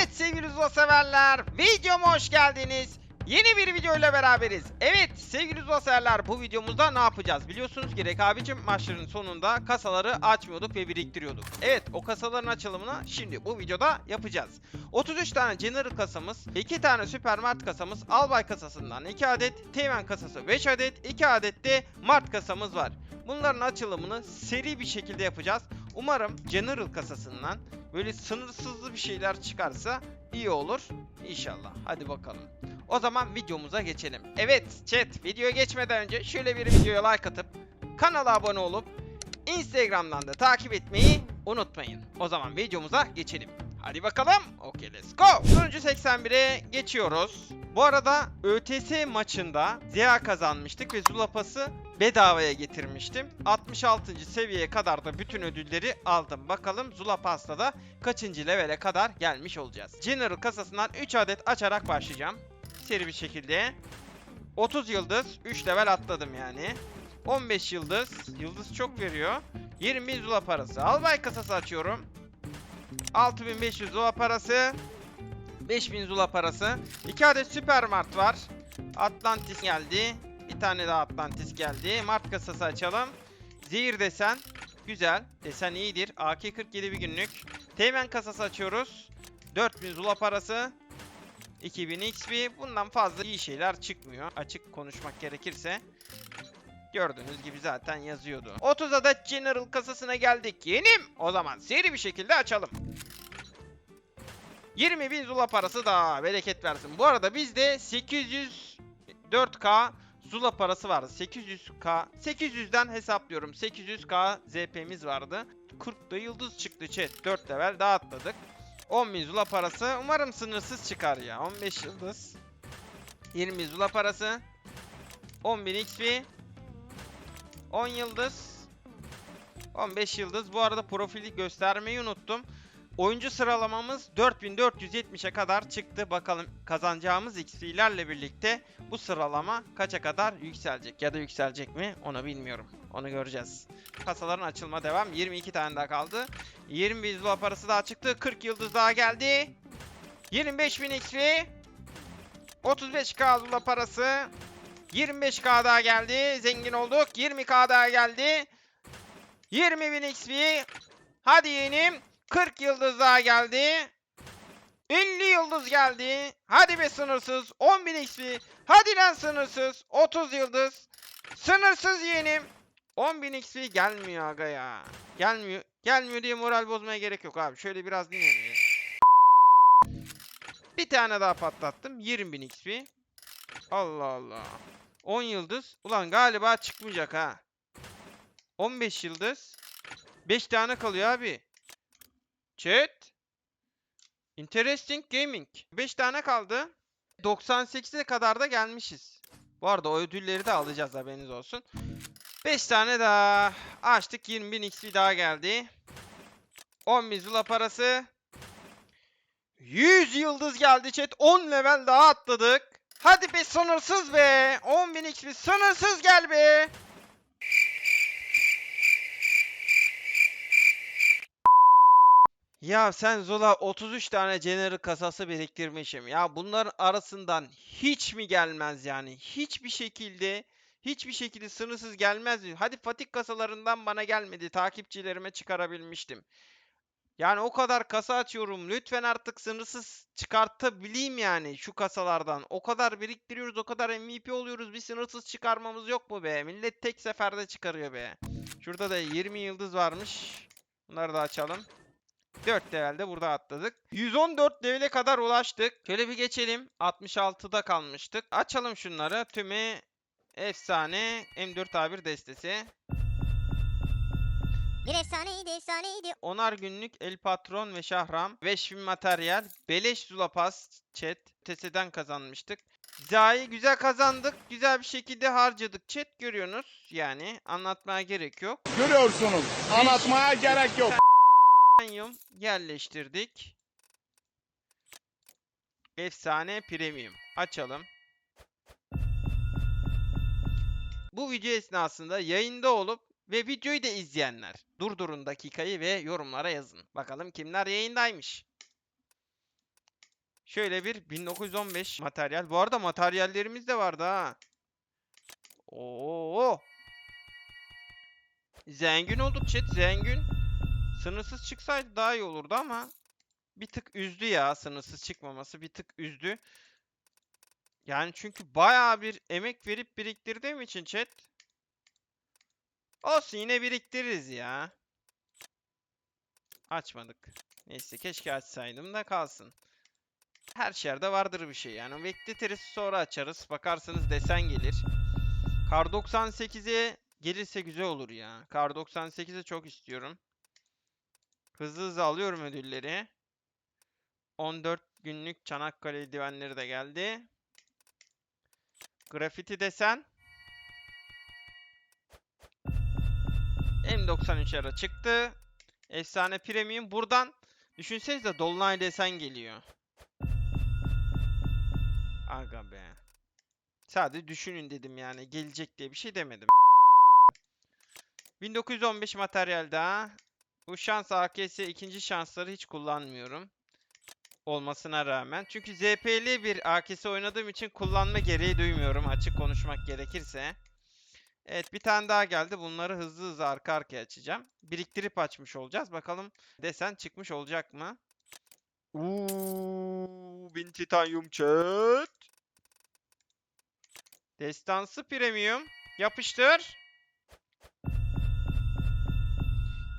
Evet sevgili Zula severler, videoma hoş geldiniz. Yeni bir video ile beraberiz. Evet sevgili Zula severler, bu videomuzda ne yapacağız? Biliyorsunuz ki rekabetçi maçların sonunda kasaları açmıyorduk ve biriktiriyorduk. Evet o kasaların açılımını şimdi bu videoda yapacağız. 33 tane General kasamız, 2 tane Super Mart kasamız, Albay kasasından 2 adet, Teğmen kasası 5 adet, 2 adet de Mart kasamız var. Bunların açılımını seri bir şekilde yapacağız. Umarım General kasasından böyle sınırsızlı bir şeyler çıkarsa iyi olur. İnşallah. Hadi bakalım. O zaman videomuza geçelim. Evet chat videoya geçmeden önce şöyle bir videoya like atıp kanala abone olup Instagram'dan da takip etmeyi unutmayın. O zaman videomuza geçelim. Hadi bakalım. Okay let's go. Sonucu 81'e geçiyoruz. Bu arada ÖTS maçında ZA kazanmıştık ve Zulapas'ı bedavaya getirmiştim. 66. seviyeye kadar da bütün ödülleri aldım. Bakalım Zulapas'ta da kaçıncı levele kadar gelmiş olacağız. General kasasından 3 adet açarak başlayacağım. Seri bir şekilde. 30 yıldız 3 level atladım yani. 15 yıldız. Yıldız çok veriyor. 20.000 Zula parası. Albay kasası açıyorum. 6500 Zula parası. 5000 Zula parası. 2 adet Süper Mart var. Atlantis geldi. Bir tane daha Atlantis geldi. Mart kasası açalım. Zehir desen. Güzel. Desen iyidir. AK-47 bir günlük. Teğmen kasası açıyoruz. 4000 Zula parası. 2000 XP. Bundan fazla iyi şeyler çıkmıyor. Açık konuşmak gerekirse. Gördüğünüz gibi zaten yazıyordu. 30 adet General kasasına geldik. Yenim. O zaman seri bir şekilde açalım. 20 bin Zula parası da bereket versin. Bu arada bizde 804k Zula parası vardı. 800k 800'den hesaplıyorum. 800k ZP'miz vardı. 40 da yıldız çıktı chat. 4 level daha atladık. 10.000 Zula parası. Umarım sınırsız çıkar ya. 15 yıldız. 20 Zula parası. 10.000 XP. 10 yıldız. 15 yıldız. Bu arada profili göstermeyi unuttum. Oyuncu sıralamamız 4470'e kadar çıktı. Bakalım kazanacağımız XP'lerle birlikte bu sıralama kaça kadar yükselecek ya da yükselecek mi onu bilmiyorum. Onu göreceğiz. Kasaların açılma devam. 22 tane daha kaldı. 20 bin Zula parası daha çıktı. 40 yıldız daha geldi. 25.000 XP. 35k Zula parası. 25k daha geldi. Zengin olduk. 20k daha geldi. 20.000 XP. Hadi yeğenim. 40 yıldız daha geldi. 50 yıldız geldi. Hadi be sınırsız. 10.000 XP. Hadi lan sınırsız. 30 yıldız. Sınırsız yeğenim. 10.000 XP gelmiyor aga ya. Gelmiyor. Gelmiyor diye moral bozmaya gerek yok abi. Şöyle biraz dinleyin. Bir tane daha patlattım. 20.000 XP. Allah Allah. 10 yıldız. Ulan galiba çıkmayacak ha. 15 yıldız. 5 tane kalıyor abi. Chat. Interesting Gaming. 5 tane kaldı. 98'e kadar da gelmişiz. Bu arada o ödülleri de alacağız haberiniz olsun. 5 tane daha. Açtık 20.000 XP daha geldi. 10.000 Zula parası. 100 yıldız geldi chat. 10 level daha atladık. Hadi be sınırsız be. 10.000 XP sınırsız gel be. Ya sen Zola 33 tane General kasası biriktirmişim. Ya bunların arasından hiç mi gelmez yani? Hiçbir şekilde hiçbir şekilde sınırsız gelmez? Hadi Fatih kasalarından bana gelmedi. Takipçilerime çıkarabilmiştim. Yani o kadar kasa açıyorum. Lütfen artık sınırsız çıkartabileyim yani şu kasalardan. O kadar biriktiriyoruz, o kadar MVP oluyoruz. Bir sınırsız çıkarmamız yok mu be? Millet tek seferde çıkarıyor be. Şurada da 20 yıldız varmış. Bunları da açalım. 4 levelde burada atladık. 114 levele kadar ulaştık. Şöyle bir geçelim. 66'da kalmıştık. Açalım şunları. Tümü efsane M4A1 destesi. Bir efsaneydi efsaneydi. Onar günlük El Patron ve Şahram. 5000 materyal. Beleş Zula Pass chat. TS'den kazanmıştık. Za'yı güzel kazandık. Güzel bir şekilde harcadık chat. Görüyorsunuz. Yani anlatmaya gerek yok. Görüyorsunuz. Anlatmaya gerek yok. Yerleştirdik. Efsane Premium. Açalım. Bu video esnasında yayında olup ve videoyu da izleyenler durdurun dakikayı ve yorumlara yazın. Bakalım kimler yayındaymış. Şöyle bir 1915 materyal. Bu arada materyallerimiz de vardı ha. Oo. Zengin olduk chat zengin. Sınırsız çıksaydı daha iyi olurdu ama bir tık üzdü ya sınırsız çıkmaması bir tık üzdü. Yani çünkü bayağı bir emek verip biriktirdiğim için chat. Olsun yine biriktiririz ya. Açmadık. Neyse keşke açsaydım da kalsın. Her şerde vardır bir şey yani. Bekletiriz sonra açarız. Bakarsınız desen gelir. Kar 98'e gelirse güzel olur ya. Kar 98'e çok istiyorum. Hızlı hızlı alıyorum ödülleri. 14 günlük Çanakkale eldivenleri de geldi. Grafiti desen. M93 ara çıktı. Efsane premium. Buradan düşünsenize Dolunay desen geliyor. Aga be. Sadece düşünün dedim yani. Gelecek diye bir şey demedim. 1915 materyal daha. Bu şans AKS ikinci şansları hiç kullanmıyorum. Olmasına rağmen. Çünkü ZP'li bir AKS oynadığım için kullanma gereği duymuyorum açık konuşmak gerekirse. Evet bir tane daha geldi. Bunları hızlı hızlı arka arkaya açacağım. Biriktirip açmış olacağız. Bakalım desen çıkmış olacak mı? Uuu, bin titanyum chat. Destansı premium. Yapıştır.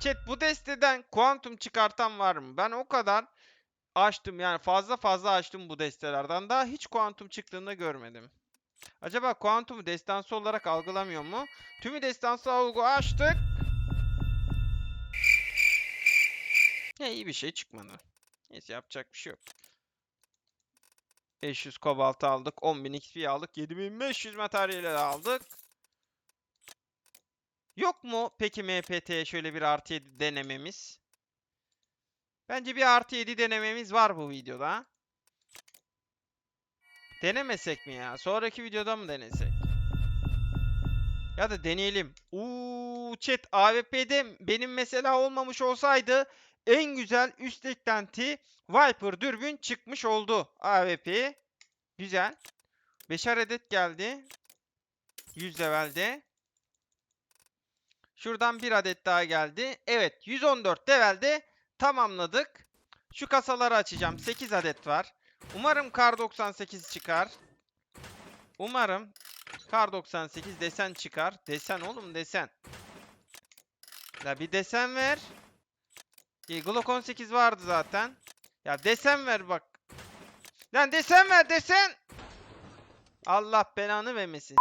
Chat bu desteden kuantum çıkartan var mı? Ben o kadar açtım yani fazla fazla açtım bu destelerden. Daha hiç kuantum çıktığını görmedim. Acaba kuantumu destansı olarak algılamıyor mu? Tümü destansı algı açtık. Ya iyi bir şey çıkmadı. Neyse yapacak bir şey yok. 500 kobalt aldık. 10.000 XP aldık. 7500 materyal aldık. Yok mu peki MPT'ye şöyle bir artı 7 denememiz? Bence bir artı 7 denememiz var bu videoda. Denemesek mi ya? Sonraki videoda mı denesek? Ya da deneyelim. Uuu chat AWP'de benim mesela olmamış olsaydı en güzel üst eklenti Viper dürbün çıkmış oldu AWP. Güzel. 5'er adet geldi. 100 levelde. Şuradan bir adet daha geldi. Evet 114 levelde tamamladık. Şu kasaları açacağım. 8 adet var. Umarım kar 98 çıkar. Umarım kar 98 desen çıkar. Desen oğlum desen. La bir desen ver. E, Glock 18 vardı zaten. Ya desen ver bak. Lan desen ver desen. Allah belanı vermesin.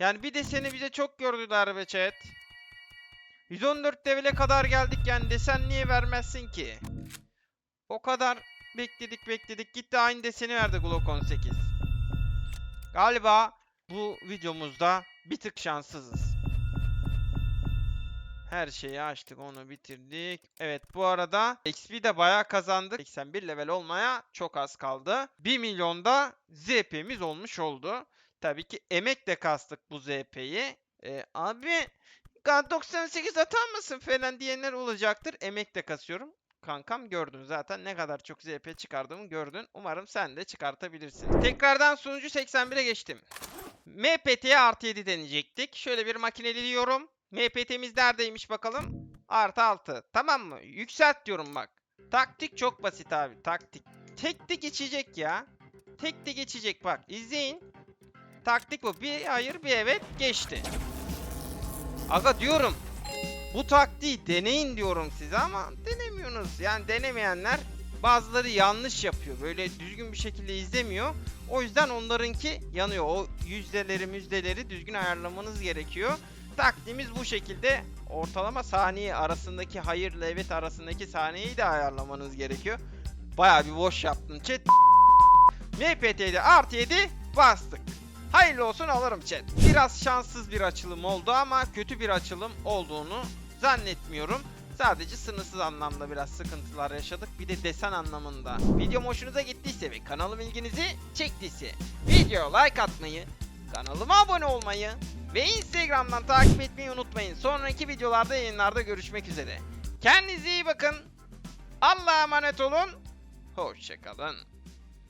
Yani bir deseni bize çok gördüler be chat. 114 devile kadar geldik yani desen niye vermezsin ki? O kadar bekledik bekledik gitti aynı deseni verdi Glock 18. Galiba bu videomuzda bir tık şanssızız. Her şeyi açtık onu bitirdik. Evet bu arada XP de bayağı kazandık. 81 level olmaya çok az kaldı. 1 milyonda ZP'miz olmuş oldu. Tabii ki emekle kastık bu ZP'yi. Ee, abi Gan 98 atar mısın falan diyenler olacaktır. Emekle kasıyorum. Kankam gördün zaten ne kadar çok ZP çıkardığımı gördün. Umarım sen de çıkartabilirsin. Tekrardan sunucu 81'e geçtim. MPT'ye artı 7 deneyecektik. Şöyle bir makineliyorum. MPT'miz neredeymiş bakalım. Artı 6. Tamam mı? Yükselt diyorum bak. Taktik çok basit abi. Taktik. Tek de geçecek ya. Tek de geçecek bak. İzleyin. Taktik bu. Bir hayır bir evet geçti. Aga diyorum. Bu taktiği deneyin diyorum size ama denemiyorsunuz. Yani denemeyenler bazıları yanlış yapıyor. Böyle düzgün bir şekilde izlemiyor. O yüzden onlarınki yanıyor. O yüzdeleri müzdeleri düzgün ayarlamanız gerekiyor. Taktiğimiz bu şekilde. Ortalama saniye arasındaki hayırla evet arasındaki saniyeyi de ayarlamanız gerekiyor. Baya bir boş yaptım chat. MPT'de artı 7 bastık. Hayırlı olsun alırım chat. Biraz şanssız bir açılım oldu ama kötü bir açılım olduğunu zannetmiyorum. Sadece sınırsız anlamda biraz sıkıntılar yaşadık. Bir de desen anlamında. Videom hoşunuza gittiyse ve kanalım ilginizi çektiyse video like atmayı, kanalıma abone olmayı ve Instagram'dan takip etmeyi unutmayın. Sonraki videolarda yayınlarda görüşmek üzere. Kendinize iyi bakın. Allah'a emanet olun. Hoşçakalın.